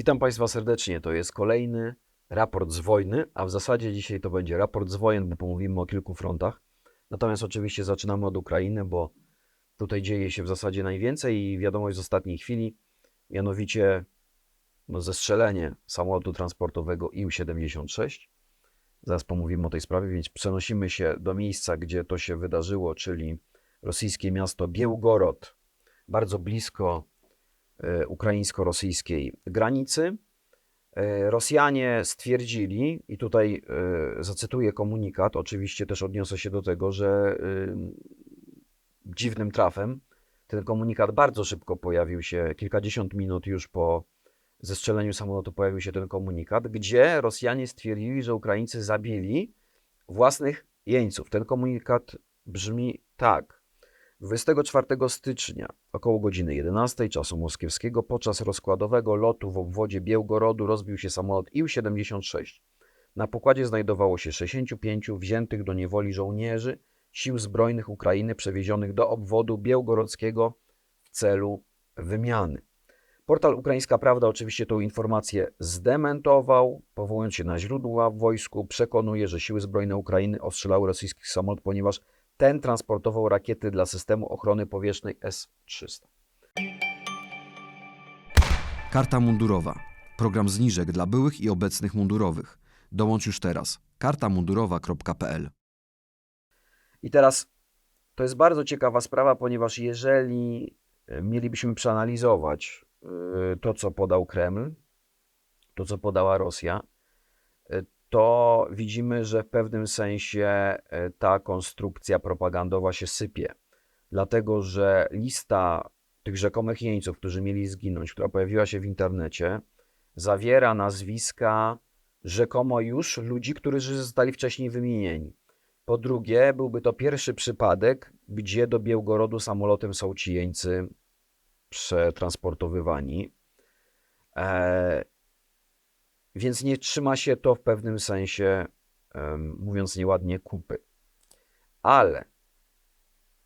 Witam Państwa serdecznie. To jest kolejny raport z wojny, a w zasadzie dzisiaj to będzie raport z wojen, bo pomówimy o kilku frontach. Natomiast oczywiście zaczynamy od Ukrainy, bo tutaj dzieje się w zasadzie najwięcej i wiadomość z ostatniej chwili, mianowicie no, zestrzelenie samolotu transportowego IL-76. Zaraz pomówimy o tej sprawie, więc przenosimy się do miejsca, gdzie to się wydarzyło, czyli rosyjskie miasto Białgorod, bardzo blisko ukraińsko-rosyjskiej granicy. E, Rosjanie stwierdzili, i tutaj e, zacytuję komunikat, oczywiście też odniosę się do tego, że e, dziwnym trafem ten komunikat bardzo szybko pojawił się, kilkadziesiąt minut już po zestrzeleniu samolotu pojawił się ten komunikat, gdzie Rosjanie stwierdzili, że Ukraińcy zabili własnych jeńców. Ten komunikat brzmi tak. 24 stycznia około godziny 11 czasu moskiewskiego podczas rozkładowego lotu w obwodzie Białgorodu rozbił się samolot IL-76. Na pokładzie znajdowało się 65 wziętych do niewoli żołnierzy sił zbrojnych Ukrainy przewiezionych do obwodu białgorodzkiego w celu wymiany. Portal Ukraińska Prawda oczywiście tą informację zdementował, powołując się na źródła w wojsku, przekonuje, że siły zbrojne Ukrainy ostrzelały rosyjski samolot, ponieważ ten transportował rakiety dla systemu ochrony powietrznej S-300. Karta mundurowa. Program zniżek dla byłych i obecnych mundurowych. Dołącz już teraz. kartamundurowa.pl I teraz to jest bardzo ciekawa sprawa, ponieważ jeżeli e, mielibyśmy przeanalizować e, to, co podał Kreml, to, co podała Rosja, e, to widzimy, że w pewnym sensie e, ta konstrukcja propagandowa się sypie. Dlatego, że lista tych rzekomych jeńców, którzy mieli zginąć, która pojawiła się w internecie, zawiera nazwiska rzekomo już ludzi, którzy zostali wcześniej wymienieni. Po drugie, byłby to pierwszy przypadek, gdzie do Białgorodu samolotem są ci jeńcy przetransportowywani. E, więc nie trzyma się to w pewnym sensie, mówiąc nieładnie, kupy. Ale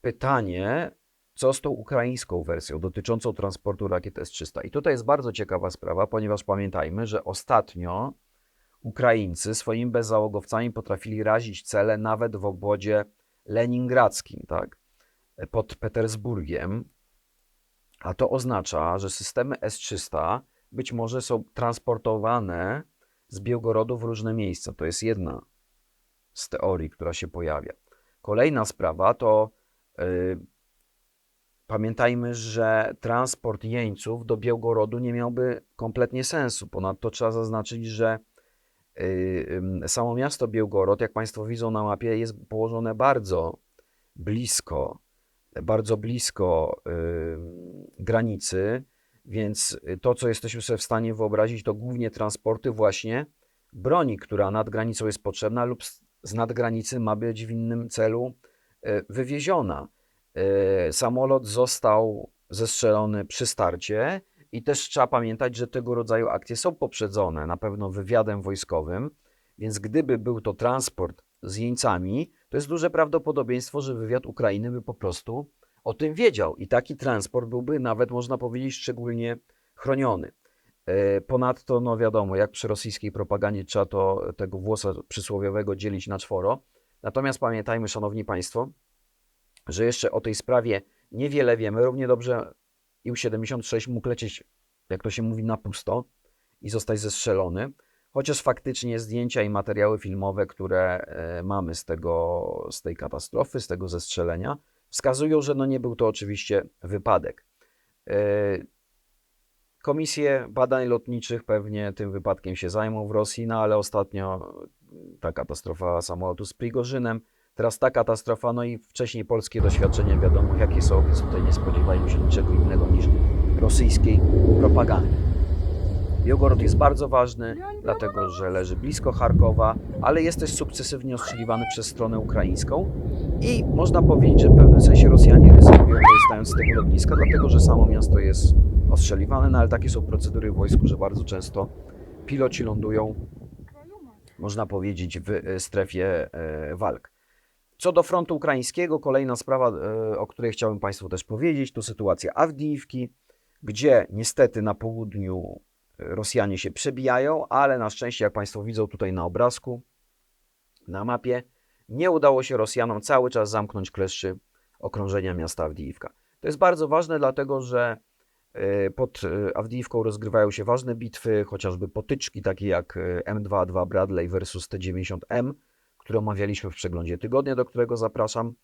pytanie, co z tą ukraińską wersją dotyczącą transportu rakiet S-300? I tutaj jest bardzo ciekawa sprawa, ponieważ pamiętajmy, że ostatnio Ukraińcy swoimi bezzałogowcami potrafili razić cele nawet w obwodzie leningradzkim, tak? pod Petersburgiem. A to oznacza, że systemy S-300 być może są transportowane z Białgorodu w różne miejsca. To jest jedna z teorii, która się pojawia. Kolejna sprawa to yy, pamiętajmy, że transport jeńców do Białgorodu nie miałby kompletnie sensu. Ponadto trzeba zaznaczyć, że yy, samo miasto Białgorod, jak Państwo widzą na mapie, jest położone bardzo blisko, bardzo blisko yy, granicy. Więc to, co jesteśmy sobie w stanie wyobrazić, to głównie transporty właśnie broni, która nad granicą jest potrzebna lub z- nadgranicy ma być w innym celu e, wywieziona. E, Samolot został zestrzelony przy starcie i też trzeba pamiętać, że tego rodzaju akcje są poprzedzone na pewno wywiadem wojskowym, więc gdyby był to transport z jeńcami, to jest duże prawdopodobieństwo, że wywiad Ukrainy by po prostu o tym wiedział i taki transport byłby nawet, można powiedzieć, szczególnie chroniony. E, Ponadto, no wiadomo, jak przy rosyjskiej propagandzie trzeba to, tego włosa przysłowiowego dzielić na czworo. Natomiast pamiętajmy, szanowni państwo, że jeszcze o tej sprawie niewiele wiemy. Równie dobrze IL-76 mógł lecieć, jak to się mówi, na pusto i zostać zestrzelony. Chociaż faktycznie zdjęcia i materiały filmowe, które e, mamy z, tego, z tej katastrofy, z tego zestrzelenia, wskazują, że no nie był to oczywiście wypadek. E, Komisje badań lotniczych pewnie tym wypadkiem się zajmą w Rosji, no ale ostatnio ta katastrofa samolotu z Prigorzynem, teraz ta katastrofa, no i wcześniej polskie doświadczenia, wiadomo jakie są, więc tutaj nie spodziewajmy się niczego innego niż rosyjskiej propagandy. Białgorod jest bardzo ważny, dlatego że leży blisko Charkowa, ale jest też sukcesywnie ostrzeliwany przez stronę ukraińską i można powiedzieć, że w pewnym sensie Rosjanie ryzykują korzystając z tego lotniska, dlatego że samo miasto jest ostrzeliwane, no ale takie są procedury w wojsku, że bardzo często piloci lądują, można powiedzieć, w e, strefie e, walk. Co do frontu ukraińskiego, kolejna sprawa, e, o której chciałbym Państwu też powiedzieć, to sytuacja Awdijiwki, gdzie niestety na południu Rosjanie się przebijają, ale na szczęście, jak Państwo widzą tutaj na obrazku, na mapie, nie udało się Rosjanom cały czas zamknąć kleszczy okrążenia miasta Awdijiwka. To jest bardzo ważne, dlatego że e, pod e, Awdijiwką rozgrywają się ważne bitwy, chociażby potyczki takie jak e, M22 Bradley versus T90M, które omawialiśmy w przeglądzie tygodnia, do którego zapraszam.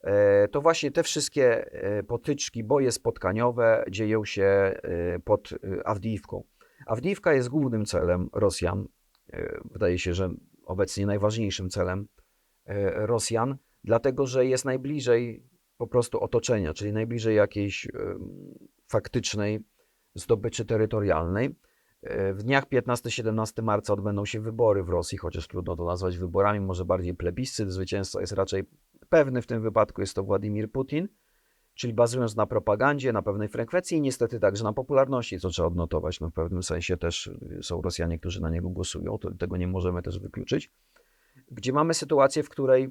E, To właśnie te wszystkie e, potyczki, boje spotkaniowe dzieją się e, pod Awdijiwką. Awdijiwka jest głównym celem Rosjan. E, Wydaje się, że obecnie najważniejszym celem e, Rosjan, dlatego że jest najbliżej po prostu otoczenia, czyli najbliżej jakiejś faktycznej zdobyczy terytorialnej. E, W dniach 15-17 marca odbędą się wybory w Rosji, chociaż trudno to nazwać wyborami, może bardziej plebiscyt. Zwycięzca jest raczej pewny, w tym wypadku jest to Władimir Putin, czyli bazując na propagandzie, na pewnej frekwencji i niestety także na popularności, co trzeba odnotować. No w pewnym sensie też y, są Rosjanie, którzy na niego głosują, to, tego nie możemy też wykluczyć. Gdzie mamy sytuację, w której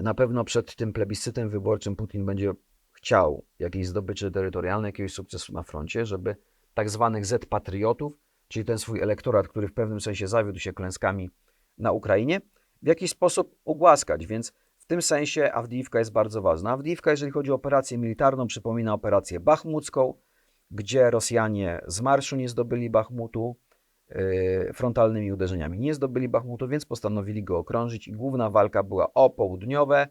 na pewno przed tym plebiscytem wyborczym Putin będzie chciał jakiejś zdobyczy terytorialnej, jakiegoś sukcesu na froncie, żeby tak zwanych Z-patriotów, czyli ten swój elektorat, który w pewnym sensie zawiódł się klęskami na Ukrainie, w jakiś sposób ugłaskać, więc w tym sensie Awdijiwka jest bardzo ważna. Awdijiwka, jeżeli chodzi o operację militarną, przypomina operację bachmucką, gdzie Rosjanie z marszu nie zdobyli Bachmutu, yy, frontalnymi uderzeniami nie zdobyli Bachmutu, więc postanowili go okrążyć i główna walka była o południowe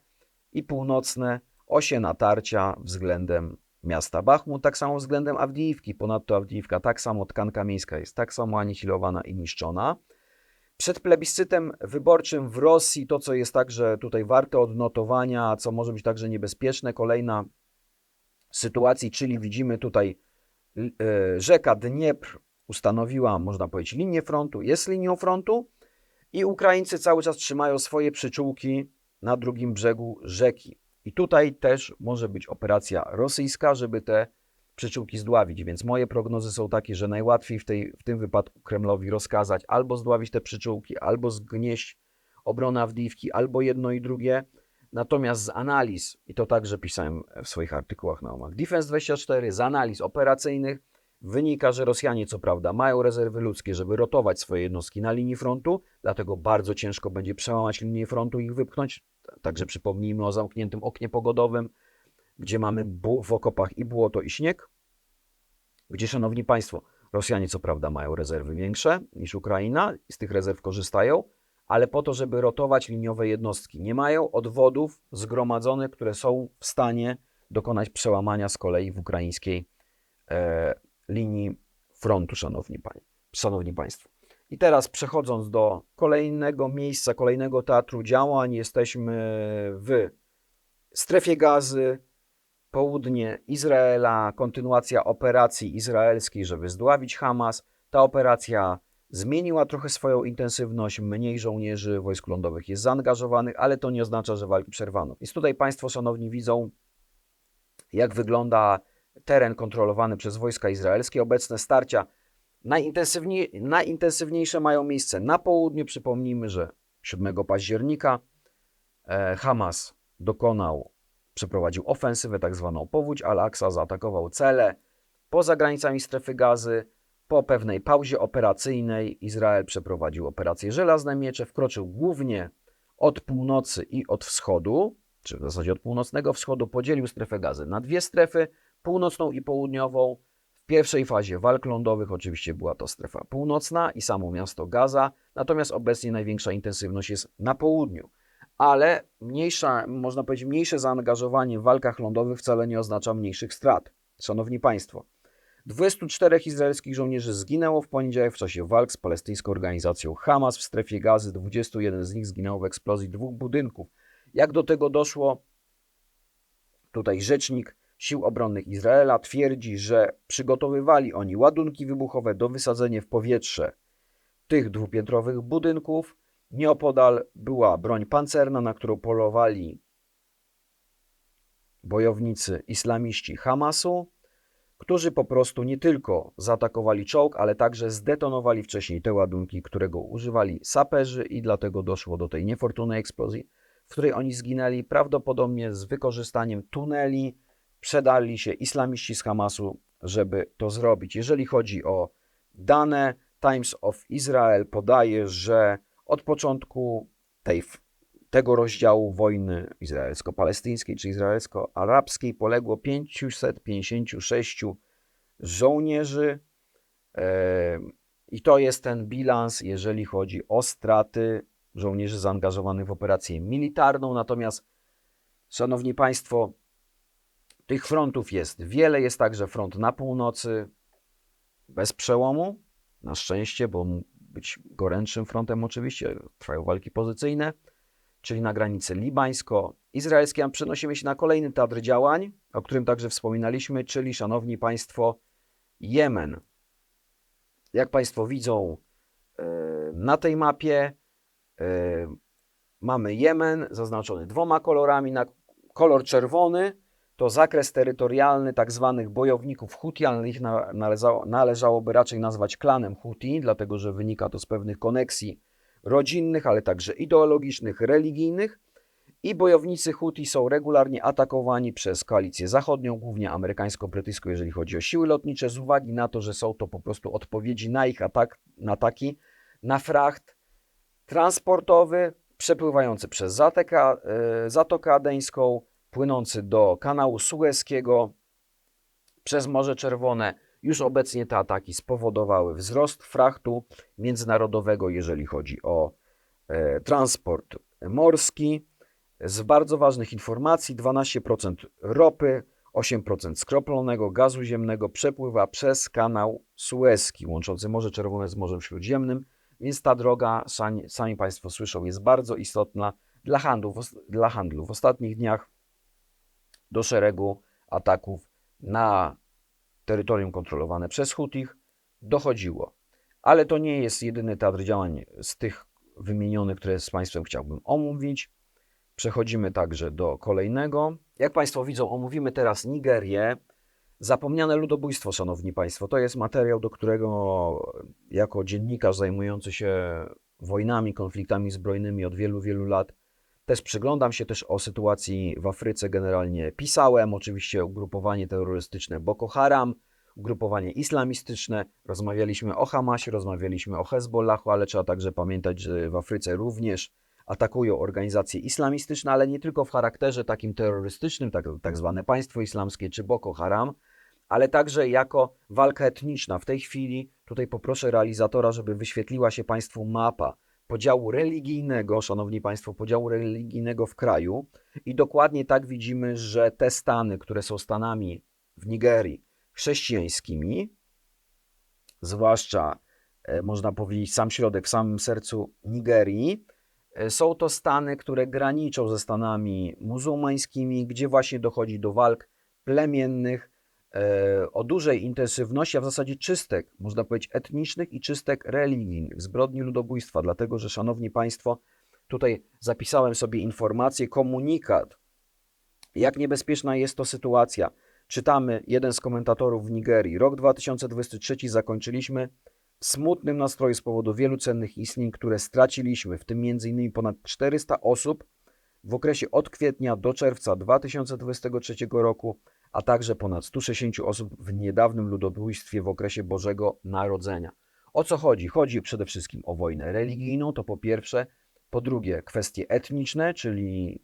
i północne osie natarcia względem miasta Bachmut, tak samo względem Awdijiwki. Ponadto Awdijiwka, tak samo tkanka miejska jest tak samo anihilowana i niszczona. Przed plebiscytem wyborczym w Rosji, to co jest także tutaj warte odnotowania, co może być także niebezpieczne, kolejna sytuacji, czyli widzimy tutaj e, rzeka Dniepr ustanowiła, można powiedzieć, linię frontu, jest linią frontu i Ukraińcy cały czas trzymają swoje przyczółki na drugim brzegu rzeki. I tutaj też może być operacja rosyjska, żeby te przyczółki zdławić, więc moje prognozy są takie, że najłatwiej w, tej, w tym wypadku Kremlowi rozkazać albo zdławić te przyczółki, albo zgnieść obronę Awdijiwki, albo jedno i drugie. Natomiast z analiz, i to także pisałem w swoich artykułach na omach Defense 24, z analiz operacyjnych wynika, że Rosjanie co prawda mają rezerwy ludzkie, żeby rotować swoje jednostki na linii frontu, dlatego bardzo ciężko będzie przełamać linię frontu i ich wypchnąć. Także przypomnijmy o zamkniętym oknie pogodowym, gdzie mamy w okopach i błoto, i śnieg, gdzie, szanowni państwo, Rosjanie co prawda mają rezerwy większe niż Ukraina z tych rezerw korzystają, ale po to, żeby rotować liniowe jednostki. Nie mają odwodów zgromadzonych, które są w stanie dokonać przełamania z kolei w ukraińskiej e, linii frontu, szanowni, panie, szanowni państwo. I teraz przechodząc do kolejnego miejsca, kolejnego teatru działań, jesteśmy w strefie gazy, południe Izraela, kontynuacja operacji izraelskiej, żeby zdławić Hamas. Ta operacja zmieniła trochę swoją intensywność, mniej żołnierzy wojsk lądowych jest zaangażowanych, ale to nie oznacza, że walki przerwano. Więc tutaj Państwo, szanowni, widzą, jak wygląda teren kontrolowany przez wojska izraelskie. Obecne starcia najintensywniej, najintensywniejsze mają miejsce na południu. Przypomnijmy, że 7 października e, Hamas dokonał, przeprowadził ofensywę, tak zwaną powódź Al-Aqsa, zaatakował cele poza granicami strefy gazy. Po pewnej pauzie operacyjnej Izrael przeprowadził operację Żelazne Miecze, wkroczył głównie od północy i od wschodu, czy w zasadzie od północnego wschodu, podzielił strefę gazy na dwie strefy, północną i południową. W pierwszej fazie walk lądowych oczywiście była to strefa północna i samo miasto Gaza, natomiast obecnie największa intensywność jest na południu. Ale mniejsza, można powiedzieć, mniejsze zaangażowanie w walkach lądowych wcale nie oznacza mniejszych strat. Szanowni Państwo, 24 izraelskich żołnierzy zginęło w poniedziałek w czasie walk z palestyńską organizacją Hamas w strefie gazy. 21 z nich zginęło w eksplozji dwóch budynków. Jak do tego doszło? Tutaj rzecznik Sił Obronnych Izraela twierdzi, że przygotowywali oni ładunki wybuchowe do wysadzenia w powietrze tych dwupiętrowych budynków. Nieopodal była broń pancerna, na którą polowali bojownicy islamiści Hamasu, którzy po prostu nie tylko zaatakowali czołg, ale także zdetonowali wcześniej te ładunki, którego używali saperzy i dlatego doszło do tej niefortunnej eksplozji, w której oni zginęli prawdopodobnie z wykorzystaniem tuneli, przedali się islamiści z Hamasu, żeby to zrobić. Jeżeli chodzi o dane Times of Israel podaje, że od początku tej, tego rozdziału wojny izraelsko-palestyńskiej czy izraelsko-arabskiej poległo 556 żołnierzy. E, I to jest ten bilans, jeżeli chodzi o straty żołnierzy zaangażowanych w operację militarną. Natomiast, szanowni państwo, tych frontów jest wiele. Jest także front na północy, bez przełomu, na szczęście, bo być gorętszym frontem oczywiście, trwają walki pozycyjne, czyli na granicy libańsko-izraelskiej. A przenosimy się na kolejny teatr działań, o którym także wspominaliśmy, czyli, szanowni państwo, Jemen. Jak państwo widzą e, na tej mapie, e, mamy Jemen zaznaczony dwoma kolorami. Na kolor czerwony to zakres terytorialny tak zwanych bojowników Huti, ale ich na- należało, należałoby raczej nazwać klanem Huti, dlatego że wynika to z pewnych koneksji rodzinnych, ale także ideologicznych, religijnych. I bojownicy Huti są regularnie atakowani przez koalicję zachodnią, głównie amerykańsko-brytyjską, jeżeli chodzi o siły lotnicze, z uwagi na to, że są to po prostu odpowiedzi na ich atak, na ataki na fracht transportowy przepływający przez Zateka, e, Zatokę Adeńską, płynący do kanału Sueskiego przez Morze Czerwone. Już obecnie te ataki spowodowały wzrost frachtu międzynarodowego, jeżeli chodzi o e, transport morski. Z bardzo ważnych informacji 12% ropy, 8% skroplonego gazu ziemnego przepływa przez kanał Suezki, łączący Morze Czerwone z Morzem Śródziemnym, więc ta droga, sami, Państwo słyszą, jest bardzo istotna dla handlu. Dla handlu. W ostatnich dniach do szeregu ataków na terytorium kontrolowane przez Hutich dochodziło. Ale to nie jest jedyny teatr działań z tych wymienionych, które z Państwem chciałbym omówić. Przechodzimy także do kolejnego. Jak Państwo widzą, omówimy teraz Nigerię. Zapomniane ludobójstwo, Szanowni Państwo, to jest materiał, do którego jako dziennikarz zajmujący się wojnami, konfliktami zbrojnymi od wielu, wielu lat też przyglądam się też o sytuacji w Afryce generalnie pisałem, oczywiście ugrupowanie terrorystyczne Boko Haram, ugrupowanie islamistyczne, rozmawialiśmy o Hamasie, rozmawialiśmy o Hezbollahu, ale trzeba także pamiętać, że w Afryce również atakują organizacje islamistyczne, ale nie tylko w charakterze takim terrorystycznym, tak, tak zwane państwo islamskie czy Boko Haram, ale także jako walka etniczna. W tej chwili tutaj poproszę realizatora, żeby wyświetliła się Państwu mapa podziału religijnego, szanowni państwo, podziału religijnego w kraju. I dokładnie tak widzimy, że te stany, które są stanami w Nigerii chrześcijańskimi, zwłaszcza e, można powiedzieć sam środek, w samym sercu Nigerii, e, są to stany, które graniczą ze stanami muzułmańskimi, gdzie właśnie dochodzi do walk plemiennych o dużej intensywności, a w zasadzie czystek, można powiedzieć, etnicznych i czystek religijnych, zbrodni ludobójstwa. Dlatego, że, szanowni państwo, tutaj zapisałem sobie informację, komunikat, jak niebezpieczna jest to sytuacja. Czytamy jeden z komentatorów w Nigerii. Rok 2023 zakończyliśmy w smutnym nastroju z powodu wielu cennych istnień, które straciliśmy, w tym m.in. ponad 400 osób w okresie od kwietnia do czerwca 2023 roku, a także ponad 160 osób w niedawnym ludobójstwie w okresie Bożego Narodzenia. O co chodzi? Chodzi przede wszystkim o wojnę religijną, to po pierwsze. Po drugie, kwestie etniczne, czyli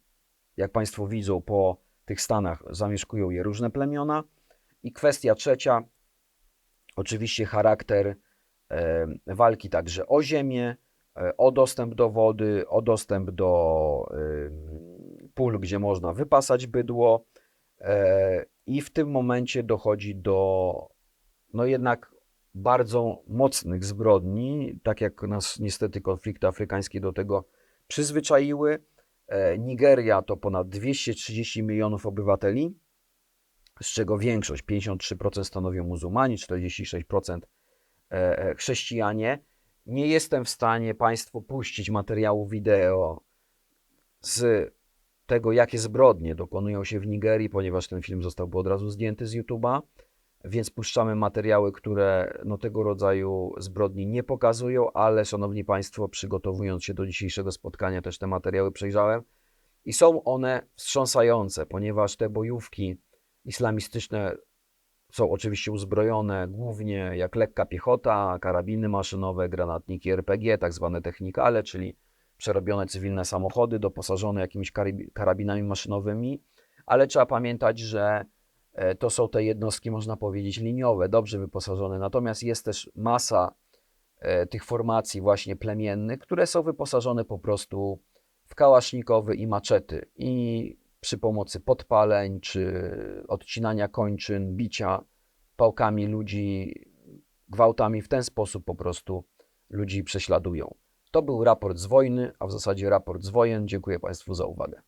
jak Państwo widzą, po tych stanach zamieszkują je różne plemiona. I kwestia trzecia, oczywiście charakter e, walki także o ziemię, e, o dostęp do wody, o dostęp do e, pól, gdzie można wypasać bydło. E, I w tym momencie dochodzi do no jednak bardzo mocnych zbrodni, tak jak nas niestety konflikty afrykańskie do tego przyzwyczaiły. E, Nigeria to ponad 230 milionów obywateli, z czego większość, 53% stanowią muzułmanie, 46% e, e, chrześcijanie. Nie jestem w stanie Państwu puścić materiału wideo z tego, jakie zbrodnie dokonują się w Nigerii, ponieważ ten film zostałby od razu zdjęty z YouTube'a, więc puszczamy materiały, które no, tego rodzaju zbrodni nie pokazują, ale szanowni Państwo, przygotowując się do dzisiejszego spotkania, też te materiały przejrzałem. I są one wstrząsające, ponieważ te bojówki islamistyczne są oczywiście uzbrojone głównie jak lekka piechota, karabiny maszynowe, granatniki RPG, tak zwane technikale, czyli przerobione cywilne samochody doposażone jakimiś karabi- karabinami maszynowymi, ale trzeba pamiętać, że e, to są te jednostki, można powiedzieć, liniowe, dobrze wyposażone. Natomiast jest też masa e, tych formacji właśnie plemiennych, które są wyposażone po prostu w kałasznikowy i maczety i przy pomocy podpaleń czy odcinania kończyn, bicia pałkami ludzi, gwałtami w ten sposób po prostu ludzi prześladują. To był raport z wojny, a w zasadzie raport z wojen. Dziękuję Państwu za uwagę.